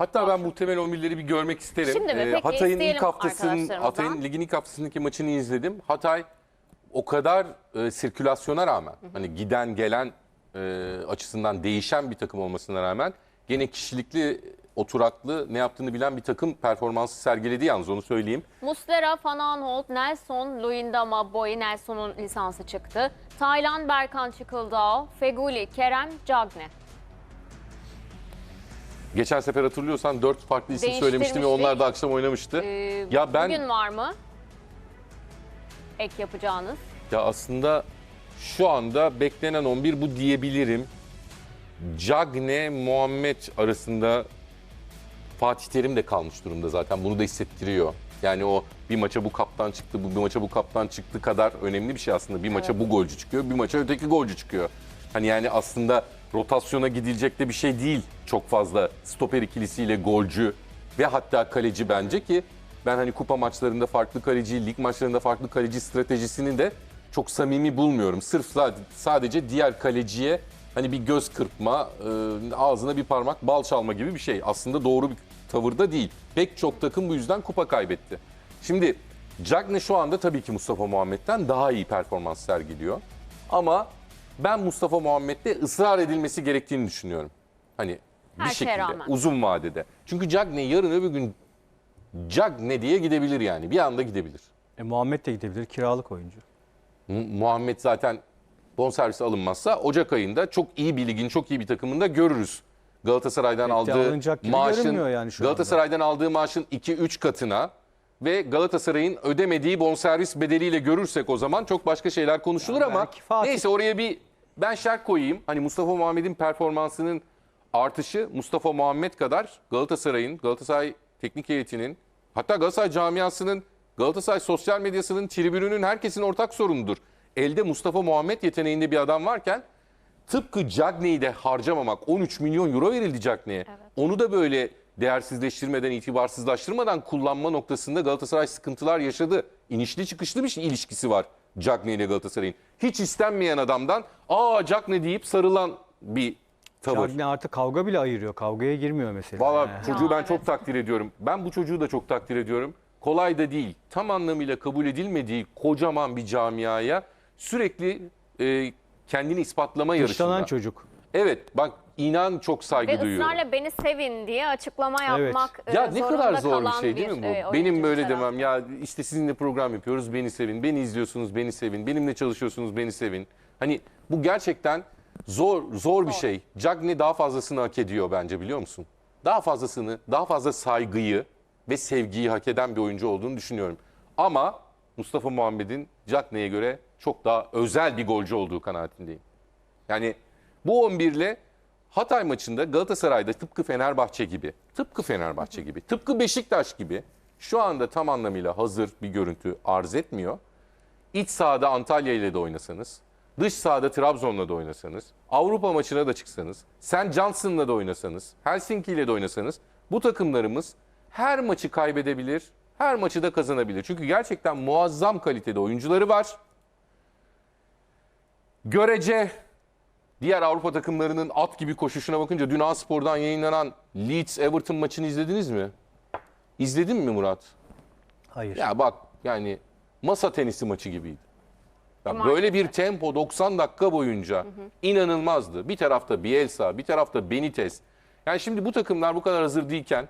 Hatta ben muhtemel 11'leri bir görmek isterim. Şimdi mi? Ee, Peki, Hatay'ın ilk isteyelim haftasının arkadaşlarımızdan. Hatay'ın ligin ilk haftasındaki maçını izledim. Hatay o kadar e, sirkülasyona rağmen hani giden gelen e, açısından değişen bir takım olmasına rağmen gene kişilikli oturaklı ne yaptığını bilen bir takım performansı sergiledi yalnız onu söyleyeyim. Muslera, Van Aanholt, Nelson, Luyendama, Boy, Nelson'un lisansı çıktı. Taylan, Berkan Çıkıldağ, Feguli, Kerem, Cagne. Geçen sefer hatırlıyorsan 4 farklı isim söylemiştim ve onlar da akşam oynamıştı. Ee, ya ben Bugün var mı? Ek yapacağınız. Ya aslında şu anda beklenen 11 bu diyebilirim. Cagne, Muhammed arasında Fatih Terim de kalmış durumda zaten. Bunu da hissettiriyor. Yani o bir maça bu kaptan çıktı, bu bir maça bu kaptan çıktı kadar önemli bir şey aslında. Bir maça bu golcü çıkıyor, bir maça öteki golcü çıkıyor. Hani yani aslında rotasyona gidilecek de bir şey değil çok fazla stoper ikilisiyle golcü ve hatta kaleci bence ki ben hani kupa maçlarında farklı kaleci, lig maçlarında farklı kaleci stratejisini de çok samimi bulmuyorum. Sırf sa- sadece diğer kaleciye hani bir göz kırpma, e, ağzına bir parmak bal çalma gibi bir şey. Aslında doğru bir tavırda değil. Pek çok takım bu yüzden kupa kaybetti. Şimdi Cagne şu anda tabii ki Mustafa Muhammed'den daha iyi performans sergiliyor. Ama ben Mustafa Muhammed'de ısrar edilmesi gerektiğini düşünüyorum. Hani bir Her şeye şekilde rağmen. uzun vadede. Çünkü Cagne yarın öbür gün Cagne diye gidebilir yani. Bir anda gidebilir. E, Muhammed de gidebilir kiralık oyuncu. Mu- Muhammed zaten bonservisi alınmazsa Ocak ayında çok iyi bir ligin, çok iyi bir takımında görürüz. Galatasaray'dan Pek de aldığı gibi maaşın görünmüyor yani şu anda. Galatasaray'dan aldığı maaşın 2-3 katına ve Galatasaray'ın ödemediği bonservis bedeliyle görürsek o zaman çok başka şeyler konuşulur Ya ama belki Fatih- neyse oraya bir ben şerh koyayım. Hani Mustafa Muhammed'in performansının artışı Mustafa Muhammed kadar Galatasaray'ın, Galatasaray teknik heyetinin hatta Galatasaray camiasının, Galatasaray sosyal medyasının, tribününün herkesin ortak sorunudur. Elde Mustafa Muhammed yeteneğinde bir adam varken tıpkı Cagney'i de harcamamak 13 milyon euro verildi Cagney'e. Onu da böyle değersizleştirmeden, itibarsızlaştırmadan kullanma noktasında Galatasaray sıkıntılar yaşadı. İnişli çıkışlı bir şey, ilişkisi var Cagney ile Galatasaray'ın. Hiç istenmeyen adamdan aa Cagney deyip sarılan bir tavır. Cagne artık kavga bile ayırıyor. Kavgaya girmiyor mesela. Valla Yani. çocuğu ben çok takdir ediyorum. Ben bu çocuğu da çok takdir ediyorum. Kolay da değil. Tam anlamıyla kabul edilmediği kocaman bir camiaya sürekli e, kendini ispatlama Dışlanan yarışında. çocuk. Evet bak inan çok saygı Ve duyuyorum. ısrarla beni sevin diye açıklama Evet. yapmak e, Ya ne kadar zor bir şey değil mi bu? e, Benim böyle tarafı. demem ya işte sizinle program yapıyoruz beni sevin, beni izliyorsunuz beni sevin, benimle çalışıyorsunuz beni sevin. Hani bu gerçekten zor zor bir şey. Cagney daha fazlasını hak ediyor bence biliyor musun? Daha fazlasını, daha fazla saygıyı ve sevgiyi hak eden bir oyuncu olduğunu düşünüyorum. Ama Mustafa Muhammed'in Cagney'e göre çok daha özel bir golcü olduğu kanaatindeyim. Yani bu 11 ile Hatay maçında Galatasaray'da tıpkı Fenerbahçe gibi, tıpkı Fenerbahçe gibi, tıpkı Beşiktaş gibi şu anda tam anlamıyla hazır bir görüntü arz etmiyor. İç sahada Antalya ile de oynasanız, dış sahada Trabzon'la da oynasanız, Avrupa maçına da çıksanız, Sen Johnson'la da oynasanız, Helsinki ile de oynasanız bu takımlarımız her maçı kaybedebilir, her maçı da kazanabilir. Çünkü gerçekten muazzam kalitede oyuncuları var. Görece diğer Avrupa takımlarının at gibi koşuşuna bakınca dün Spor'dan yayınlanan Leeds Everton maçını izlediniz mi? İzledin mi Murat? Hayır. Ya bak yani masa tenisi maçı gibiydi. Ya böyle bir tempo 90 dakika boyunca inanılmazdı. Bir tarafta Bielsa, bir tarafta Benitez. Yani şimdi bu takımlar bu kadar hazır değilken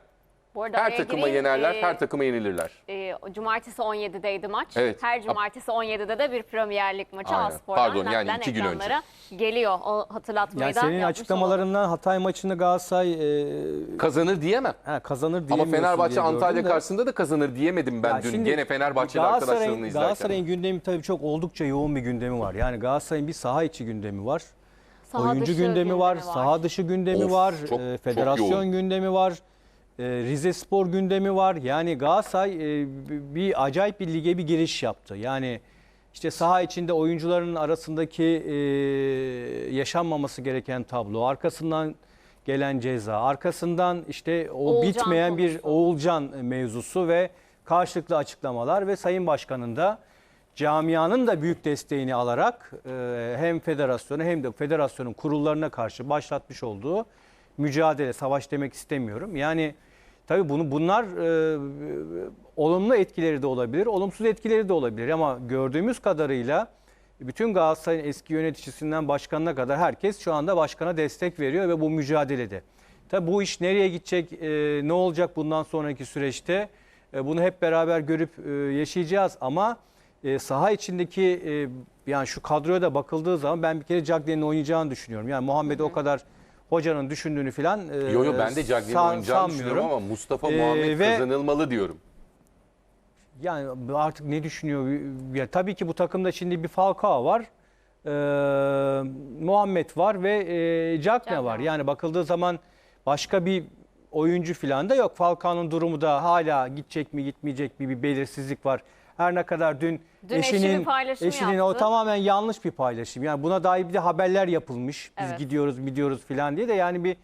Bu arada her takıma gireyim. yenerler, Ee, her takıma yenilirler. e, cumartesi 17'deydi maç. Evet. Her cumartesi 17'de de bir Premier Lig maçı Aynen. Aspor'dan Pardon, yani iki gün önce. geliyor. O hatırlatmayı Yani da senin yapmış açıklamalarından Hatay maçını Galatasaray e, Kazanır diyemem. ha, kazanır Ama diyemiyorsun Fenerbahçe diye gördüm Antalya de. karşısında da kazanır diyemedim ben dün. şimdi Gene Fenerbahçeli arkadaşlarımla izlerken. Galatasaray'ın gündemi tabii çok oldukça yoğun bir gündemi var. Yani Galatasaray'ın bir saha içi gündemi var. Saha oyuncu dışı gündemi, var, saha dışı gündemi Of, var, çok- e, çok federasyon gündemi var, e, Rize Spor gündemi var. Yani Galatasaray e, bir acayip bir lige bir giriş yaptı. Yani işte saha içinde oyuncuların arasındaki e, yaşanmaması gereken tablo, arkasından gelen ceza, arkasından işte o Oğulcan bitmeyen bir. Oğulcan mevzusu ve karşılıklı açıklamalar ve Sayın Başkan'ın da camianın da büyük desteğini alarak e, hem federasyona hem de federasyonun kurullarına karşı başlatmış olduğu mücadele, savaş demek istemiyorum. Yani tabii bunu bunlar e, olumlu etkileri de olabilir, olumsuz etkileri de olabilir ama gördüğümüz kadarıyla bütün Galatasaray'ın eski yöneticisinden başkanına kadar herkes şu anda başkana destek veriyor ve bu mücadelede. Tabii bu iş nereye gidecek, e, ne olacak bundan sonraki süreçte e, bunu hep beraber görüp e, yaşayacağız ama e, saha içindeki e, yani şu kadroya da bakıldığı zaman ben bir kere Cagney'in oynayacağını düşünüyorum. Yani Muhammed'i o kadar hocanın düşündüğünü falan e, Yo yo ben de Cagney'in san- oynayacağını düşünüyorum ama Mustafa Ee, Muhammed ve- kazanılmalı diyorum. Yani artık ne düşünüyor? Ya tabii ki bu takımda şimdi bir Falcao var. e, Muhammed var ve e, Cagne Cagne var. var. Yani bakıldığı zaman başka bir oyuncu falan da yok. Falcao'nun durumu da hala gidecek mi gitmeyecek mi bir belirsizlik var. Her ne kadar dün, Dün eşi bir paylaşım eşinin o yaptı. tamamen yanlış bir paylaşım. Yani buna dair bir de haberler yapılmış. Biz Evet. gidiyoruz, gidiyoruz falan diye de yani bir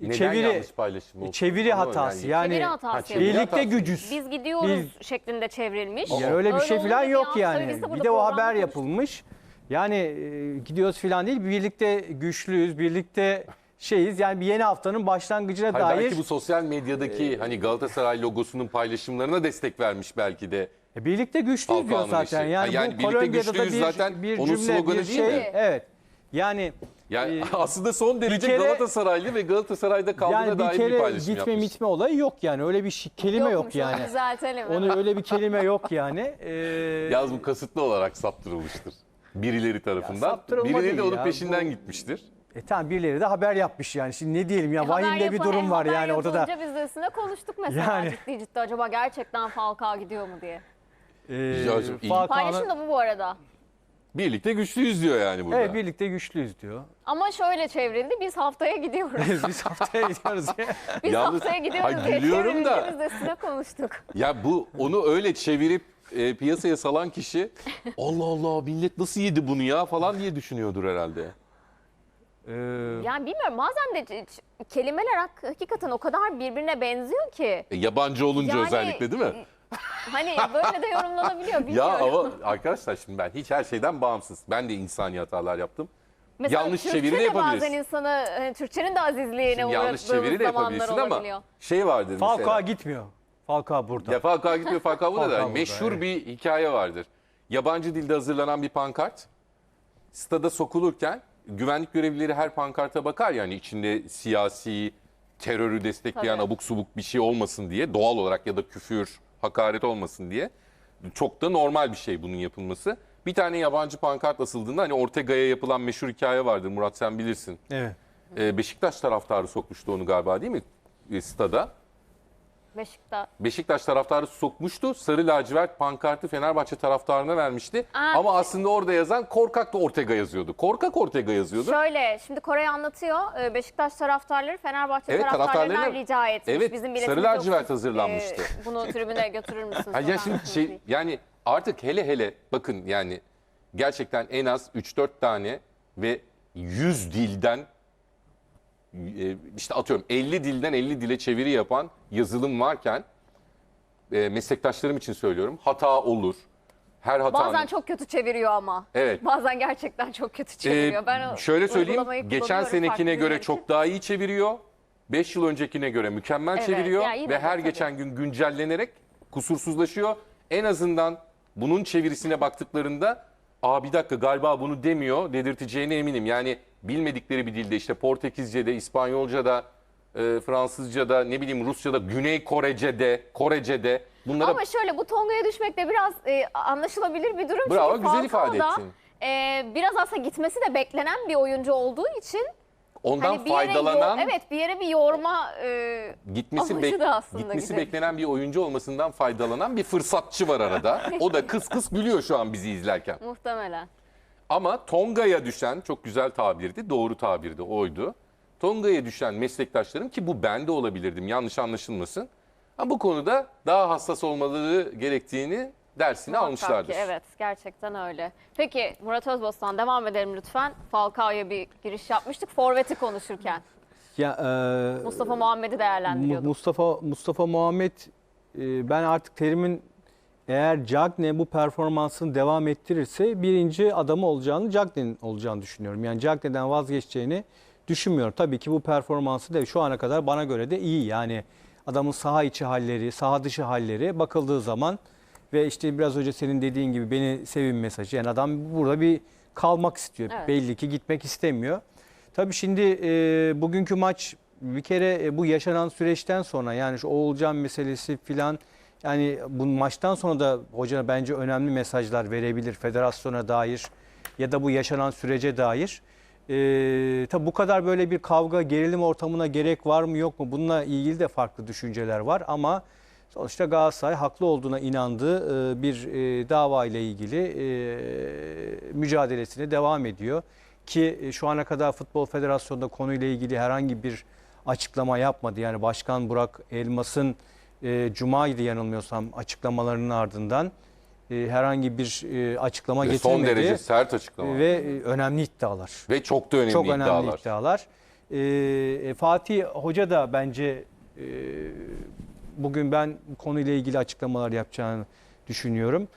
Neden çeviri yanlış paylaşım oldu? çeviri hatası. Yani, Çeviri hatası Ha, yapıyor. çeviri birlikte hatası. gücüz. Biz gidiyoruz şeklinde çevrilmiş. Ya öyle bir şey olunca falan bir yok hafta yani. öncesi Bir burada de o haber yapılmış. Yani e, gidiyoruz falan değil. Birlikte güçlüyüz, birlikte şeyiz. Yani bir yeni haftanın başlangıcına Hayır, dair belki bu sosyal medyadaki hani Galatasaray logosunun paylaşımlarına destek vermiş belki de. E, birlikte güçlüyüz diyor Falcao'nun zaten. Yani, Ha, yani bu birlikte Kolombiya'da da güçlüyüz bir, zaten bir onun cümle, sloganı bir değil şey. mi? Evet. Yani Yani Ee, aslında son derece kere- Galatasaraylı ve Galatasaray'da kaldığına yani bir dair bir kere paylaşım gitme yapmış. mitme olayı yok yani. Öyle bir şey, kelime yok Yokmuş, onu yani. Düzeltelim. Onu öyle bir kelime yok yani. Ee, Yalnız bu kasıtlı olarak saptırılmıştır. Birileri tarafından. saptırılma Birileri değil de onun ya, peşinden bu- gitmiştir. E tamam birileri de haber yapmış yani. Şimdi ne diyelim ya E, Haber vahimde bir durum e, var haber yani ortada. yapılınca biz de üstüne konuştuk mesela Yani. ciddi ciddi acaba gerçekten Falcao gidiyor mu diye. Ee, iyi. Paylaşım da bu bu arada. Birlikte güçlüyüz diyor yani burada. Evet birlikte güçlüyüz diyor. Ama şöyle çevrildi biz haftaya gidiyoruz. Biz haftaya gidiyoruz. Biz Yalnız- haftaya gidiyoruz diye gülüyorum çevrilince da. biz de üstüne konuştuk. Ya bu onu öyle çevirip e, piyasaya salan kişi Allah Allah millet nasıl yedi bunu ya falan diye düşünüyordur herhalde. Ee, Yani bilmiyorum bazen de kelimeler hak- hakikaten o kadar birbirine benziyor ki. E, yabancı olunca Yani- özellikle değil mi? Hani böyle de yorumlanabiliyor Ya bilmiyorum. ama arkadaşlar şimdi ben hiç her şeyden bağımsız. Ben de insani hatalar yaptım. Mesela yanlış Türkçe çeviri de de bazen yapabilirsin. insanı hani Türkçenin de azizliğine Şimdi yanlış çeviri uğradığımız de zamanlar yapabilirsin ama olabiliyor. şey vardır Falcao mesela. gitmiyor. Falcao burada. Ya Falcao gitmiyor Falcao burada Falcao da burada, meşhur evet. bir hikaye vardır. Yabancı dilde hazırlanan bir pankart stada sokulurken güvenlik görevlileri her pankarta bakar yani içinde siyasi terörü destekleyen Tabii. abuk subuk bir şey olmasın diye doğal olarak ya da küfür, hakaret olmasın diye. Çok da normal bir şey bunun yapılması. Bir tane yabancı pankart asıldığında hani Ortega'ya yapılan meşhur hikaye vardır Murat sen bilirsin. Evet. Ee, Beşiktaş taraftarı sokmuştu onu galiba değil mi? E, Stada. Beşiktaş. Beşiktaş taraftarı sokmuştu. Sarı lacivert pankartı Fenerbahçe taraftarına vermişti. Aa, Ama aslında orada yazan korkak da Ortega yazıyordu. Korkak Ortega yazıyordu. Şöyle şimdi Koray anlatıyor. Ee, Beşiktaş taraftarları Fenerbahçe Evet, taraftarlarından taraftarlarına- rica etmiş. Evet, Bizim sarı lacivert Siz, hazırlanmıştı. e, bunu tribüne götürür müsünüz? Ya şimdi şey yani artık hele hele bakın yani gerçekten en az 3-4 tane ve 100 dilden e, işte atıyorum 50 dilden 50 dile çeviri yapan yazılım varken e, meslektaşlarım için söylüyorum hata olur. Her hatanın Bazen çok kötü çeviriyor ama. Evet. Bazen gerçekten çok kötü çeviriyor. Ee, ben o şöyle söyleyeyim, uygulamayı geçen kullanıyorum senekine farklı göre çok daha iyi çeviriyor. 5 yıl öncekine göre mükemmel Evet, çeviriyor ya yine ve her tabii. geçen gün güncellenerek kusursuzlaşıyor. En azından bunun çevirisine baktıklarında aa bir dakika galiba bunu demiyor dedirteceğine eminim. Yani bilmedikleri bir dilde işte Portekizce'de, İspanyolca'da, e, Fransızca'da, ne bileyim Rusça'da, Güney Korece'de, Korece'de bunlara Ama şöyle bu Tonga'ya düşmek de biraz e, anlaşılabilir bir durum. Bravo, Çünkü güzel ifade da, ettin. e, biraz aslında gitmesi de beklenen bir oyuncu olduğu için ondan hani bir yere faydalanan yo- evet bir yere bir yorma e, gitmesi, Amacı bek- da aslında gitmesi gidelim. beklenen bir oyuncu olmasından faydalanan bir fırsatçı var arada. o da kıs kıs gülüyor şu an bizi izlerken. muhtemelen. Ama Tonga'ya düşen çok güzel tabirdi, doğru tabirdi oydu. Tonga'ya düşen meslektaşlarım ki bu ben de olabilirdim yanlış anlaşılmasın. Ama bu konuda daha hassas olmaları gerektiğini dersini Muhakkak almışlardır. ki, evet gerçekten öyle. Peki Murat Özbostan devam edelim lütfen. Falcao'ya bir giriş yapmıştık. Forvet'i konuşurken. Ya, e, Mustafa Muhammed'i Mu- değerlendiriyorduk. Mustafa Mustafa Muhammed e, ben artık terimin eğer Cagne bu performansını devam ettirirse birinci adamı olacağını Cagne'nin olacağını düşünüyorum. Yani Cagne'den vazgeçeceğini düşünmüyorum. Tabii ki bu performansı da şu ana kadar bana göre de iyi. Yani adamın saha içi halleri, saha dışı halleri bakıldığı zaman ve işte biraz önce senin dediğin gibi beni sevin mesajı. Yani adam burada bir kalmak istiyor. Evet. Belli ki gitmek istemiyor. Tabii şimdi e, bugünkü maç bir kere e, bu yaşanan süreçten sonra yani şu Oğulcan meselesi filan yani bu maçtan sonra da hoca bence önemli mesajlar verebilir federasyona dair ya da bu yaşanan sürece dair. Ee, tabii bu kadar böyle bir kavga, gerilim ortamına gerek var mı yok mu? Bununla ilgili de farklı düşünceler var ama sonuçta Galatasaray haklı olduğuna inandığı e, bir e, dava ile ilgili e, mücadelesine devam ediyor. Ki e, şu ana kadar Futbol Federasyonu'nda konuyla ilgili herhangi bir açıklama yapmadı. Yani Başkan Burak Elmas'ın e, Cuma'ydı yanılmıyorsam açıklamalarının ardından e, herhangi bir e, açıklama Ve getirmedi. son derece sert açıklama. Ve, Ve e, önemli iddialar. çok da önemli Çok önemli iddialar. iddialar. Ee, e, Fatih Hoca da bence e, bugün ben konuyla ilgili açıklamalar yapacağını düşünüyorum.